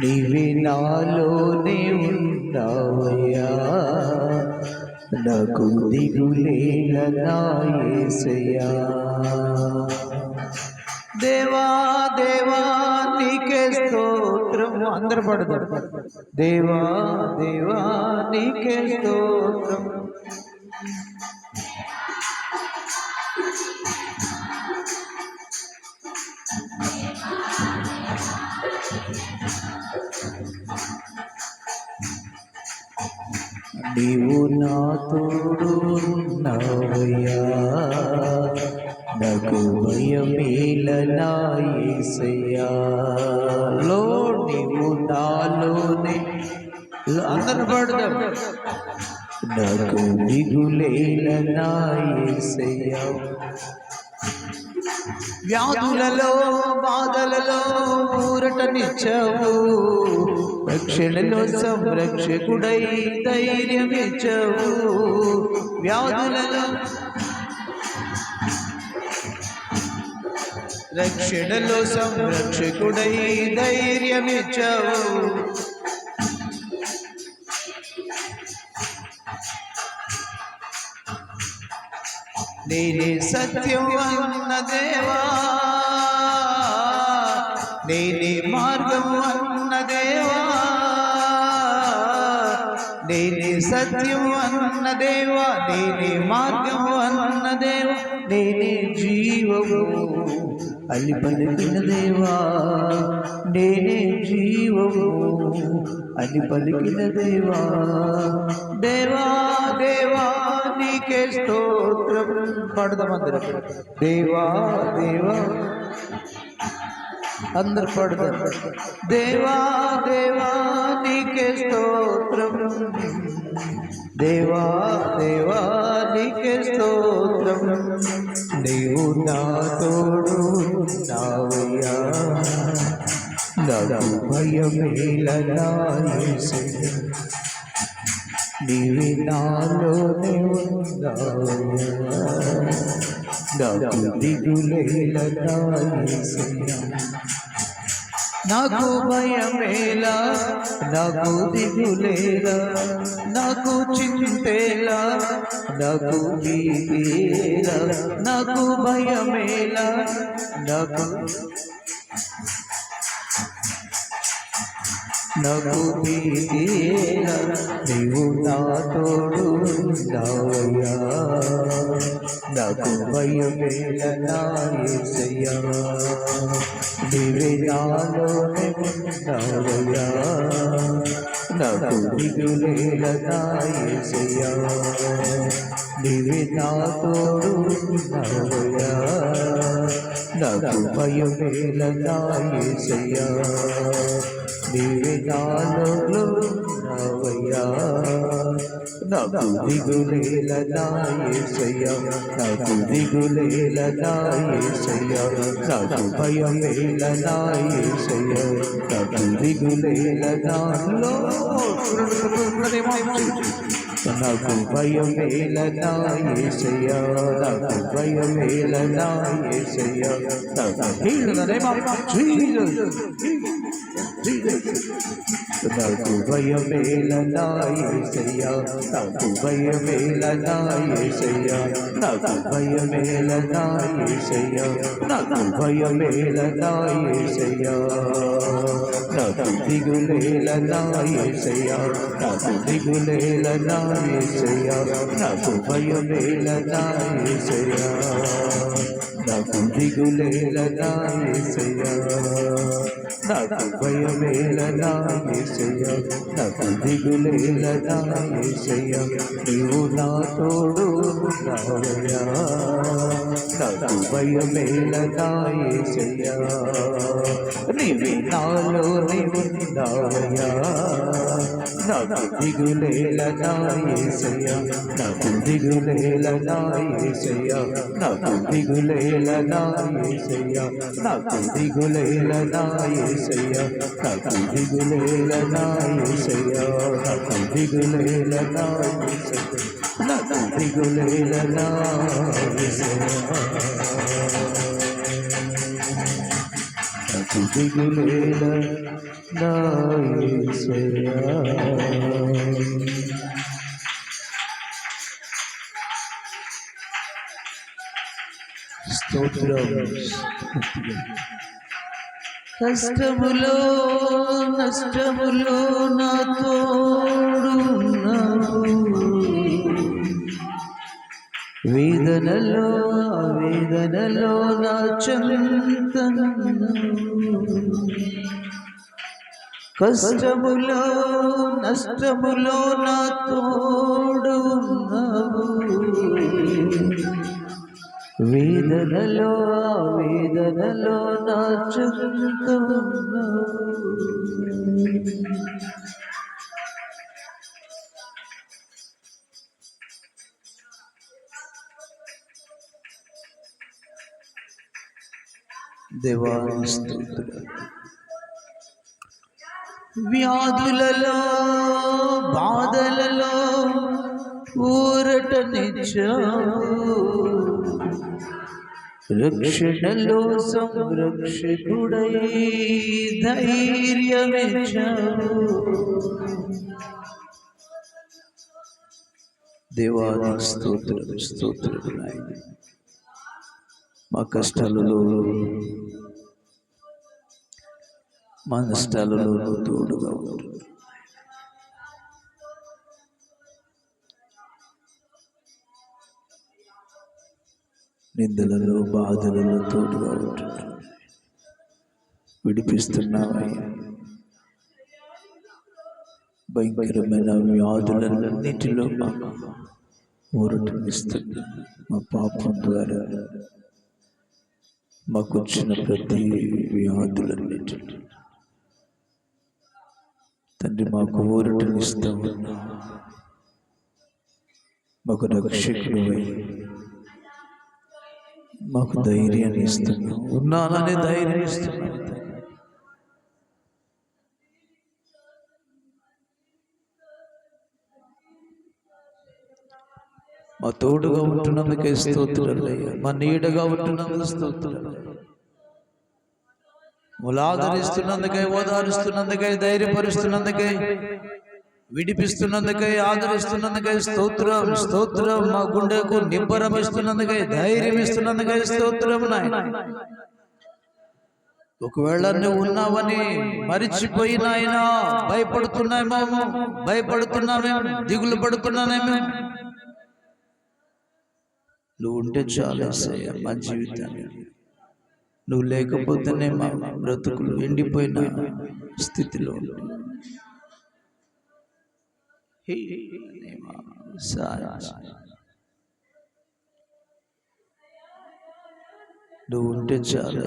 నీవి నాలోనే ఉన్నావయ్యా నాకు దిగులేల నా దేవా దేవా నీకే స్తోత్రము అందరు పడతారు దేవా దేవా నీకే స్తోత్రం. నీవు నా తోడు ఉన్నావయ్యా. నాకు భయమేల లో నీవు నాలోనే. అందరు పడదాం. నాకు దిగులేల వ్యాధులలో బాధలలో ఊరటనిచ్చావు. రక్షణలో సంరక్షకుడై ధైర్యమిచ్చావు. వ్యాధులలో రక్షణలో సంరక్షకుడై ధైర్యమిచ్చావు. నేనే సత్యం అన్న దేవా. నేనే మార్గం అన్న దేవా. నేనే సత్యం అన్న దేవా. నేనే మార్గం అన్న దేవా. నేనే జీవము. అల్లి పలికిన దేవా నేనే జీవము. అని పలికిన దేవా దేవా దేవా నీకే స్తోత్రం. పడదాం అందరం? దేవా దేవా. అందరు పడదాం. దేవా దేవా నీకే స్తోత్రం. దేవా దేవా నీకే స్తోత్రం. నీవు నా తోడు నావయ్యా నాకు భయమేల నీవి నాలోనే ఉన్నావయ్యా. నాకు దిగులేల నాకు భయమేలా నాకు దిగులేలా నాకు చింతేలా నాకు భీతిలా నాకు భయమేలా నాకు నాకు భీతిలా నీవు నా తోడు దావయ్యా నాకు భయమేలయ్యా నా యేసయ్యా నాకు దిగులేల నా యేసయ్యా నాకు భయమేలయ్యా నా యేసయ్యా నాలో ఉన్నావయ్యా నాకు దిగులేల నా నాకు దిగులేల నా నాకు భయమేల నా నాకు దిగులేల నాలో నాకు భయమేల నా నాకు భయమేల నా నాకు జీసస్ నాకు భయమేల నా నాకు భయమేల నా నాకు భయమేల నా నాకు భయమేల నా నాకు దిగులేల నా నాకు దిగులేల నా నాకు భయమేల నా నాకు దిగులేల నా యేసయ్యా నాకు భయమేల నా యేసయ్యా నాకు దిగులేల నా యేసయ్యా నీవు నా తోడు ఉన్నావయ్యా నాకు భయమేల నా యేసయ్యా నీవి నాలో నీవు ఉన్నావయ్యా నాకు దిగులేల నా యేసయ్యా నాకు దిగులేల నా యేసయ్యా నాకు దిగులేల నా యేసయ్యా నాకు దిగులేల నా యేసయ్యా నాకు దిగులేల నా యేసయ్యా నాకు దిగులేల నా యేసయ్యా నాకు దిగులేల నా సిగులేల నాకు స్తోత్రం. కష్టములో నష్టములో నా తోడు వేదనలో వేదనలో నా కష్టములో నష్టములో నా తోడు వేదనలో వేదనలో నా చంత దేవాని స్తోత్రం వ్యాధులలో బాధలలో ఊరటనిచ్చావు రక్షణలో సంరక్షకుడై ధైర్యమిచ్చావు. దేవాది స్తోత్రం స్తోత్రం నాయన. మా కష్టాలలో మా నష్టాలలో తోడుగా ఉంటుంది నిందలలో బాధలలో తోడుగా ఉంటుంది విడిపిస్తున్నావయ్యా. భయంకరమైన వ్యాధులన్నిటిలో మాకు ఊరటనిస్తున్నా మా పాపం ద్వారా మాకు వచ్చిన ప్రతి వ్యాధులన్నిటి తండ్రి మాకు ఊరటనిస్తూ ఉన్నా మాకు రక్షకుడు మాకు ధైర్యాన్ని ఇస్తున్నావు ఉన్నాననే ధైర్యం ఇస్తున్నావు మా తోడుగా ఉంటున్నందుకే స్తోత్రులయ్యా. మా నీడగా ఉంటున్నందుకు స్తోత్రాలు ములాదరిస్తున్నందుకై ఓదారుస్తున్నందుకై ధైర్యపరుస్తున్నందుకై విడిపిస్తున్నందుకై ఆదరిస్తున్నందుకై స్తోత్రం స్తోత్రం. మా గుండెకు నిబ్బరం ఇస్తున్నందుకై ధైర్యం ఇస్తున్నందుకై స్తోత్రం నాయన. ఒకవేళ నువ్వు ఉన్నావని మరిచిపోయినాయన భయపడుతున్నామేమో భయపడుతున్నామేమో దిగులు పడుతున్నానేమో నువ్వు ఉంటే చాలా మా జీవితాన్ని. నువ్వు లేకపోతేనే మా బ్రతుకులు ఎండిపోయిన స్థితిలో నువ్వు ఉంటే చాలా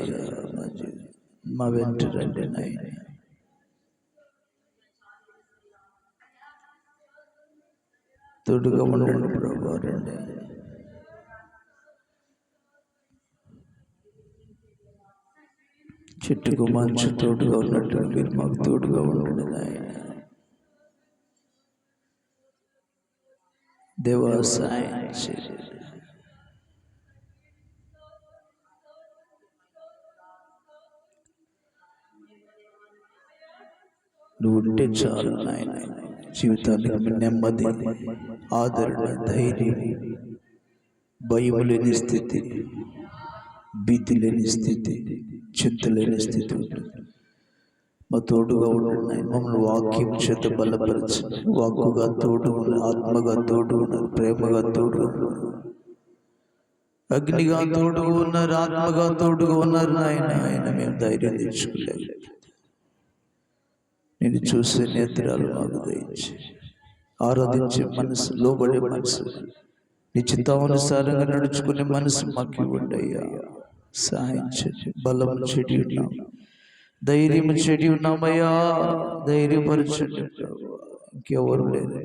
మా వెంట రండి నాయన. తోడుగా ఉండండి ప్రభా రండి. చెట్టుకు మంచు తోడుగా ఉన్నట్టు మీరు మాకు తోడుగా ఉండండి నాయన. దేవాసాయం నువ్వు ఉంటే చాలు నాయన. జీవితానికి నెమ్మది ఆదరణ ధైర్యం భయం లేని స్థితి భీతి లేని స్థితి చింతలేని స్థితి ఉంటుంది. మా తోడుగా ఉండండి మమ్మల్ని వాక్యం చేత బలపరచు వాక్కుగా తోడు ఆత్మగా తోడు ఉన్నారు ప్రేమగా తోడు ఉన్నారు అగ్నిగా తోడు ఉన్నారు ఆత్మగా తోడుగా ఉన్నారు నాయన. ఆయన మేము ధైర్యం తెచ్చుకోలేదు. నేను చూసే నేత్రాలు మాకు దయించి ఆరాధించే మనసు లోబడే మనసు నీ చిత్తానుసారంగా నడుచుకునే మనసు మాకు ఇవ్వండి అయ్యా. సహాయం బలం చెడి ఉన్నాం ధైర్యం చెడి ఉన్నామయ్యా ధైర్యపరచండి ఇంకెవరు లేదు